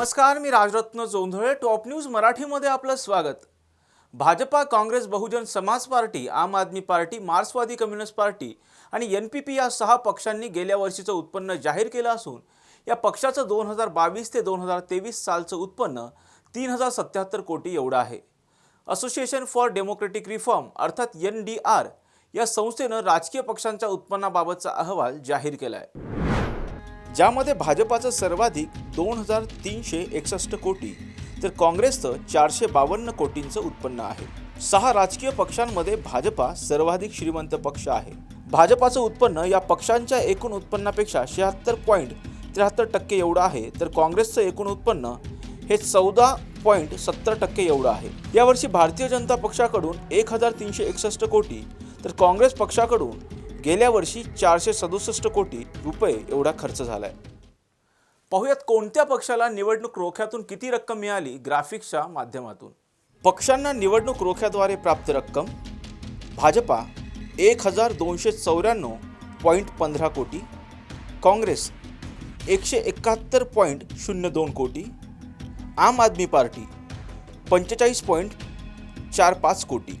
नमस्कार मी Rajratna Jondhale. Top news मराठीमध्ये आपलं स्वागत. भाजपा काँग्रेस बहुजन समाज पार्टी आम आदमी पार्टी मार्क्सवादी कम्युनिस्ट पार्टी आणि एन पी पी या सहा पक्षांनी गेल्या वर्षीचं उत्पन्न जाहीर केलं असून या पक्षाचं दोन हजार बावीस ते दोन हजार तेवीस सालचं उत्पन्न तीन हजार सत्याहत्तर कोटी एवढं आहे. असोसिएशन फॉर डेमोक्रेटिक रिफॉर्म अर्थात एन डी आर या संस्थेनं राजकीय पक्षांच्या उत्पन्नाबाबतचा अहवाल जाहीर केला आहे ज्यामध्ये भाजपाचं सर्वाधिक दोन हजार तीनशे एकसष्ट कोटी तर काँग्रेसचं चारशे बावन्न कोटींचं उत्पन्न आहे. सहा राजकीय पक्षांमध्ये भाजपा सर्वाधिक श्रीमंत पक्ष आहे. भाजपाचं उत्पन्न या पक्षांच्या एकूण उत्पन्नापेक्षा शहात्तर पॉईंट त्र्याहत्तर टक्के एवढं आहे तर काँग्रेसचं एकूण उत्पन्न हे चौदा पॉईंट सत्तर टक्के एवढं आहे. यावर्षी भारतीय जनता पक्षाकडून एक हजार तीनशे एकसष्ट कोटी तर काँग्रेस पक्षाकडून गेल्या वर्षी चारशे सदुसष्ट कोटी रुपये एवढा खर्च झालाय. पाहुयात कोणत्या पक्षाला निवडणूक रोख्यातून किती रक्कम मिळाली ग्राफिक्सच्या माध्यमातून? पक्षांना निवडणूक रोख्याद्वारे प्राप्त रक्कम भाजपा एक हजार दोनशे चौऱ्याण्णव पॉईंट पंधरा कोटी काँग्रेस एकशे एकाहत्तर पॉईंट शून्य दोन कोटी आम आदमी पार्टी पंचेचाळीस पॉईंट चार पाच कोटी.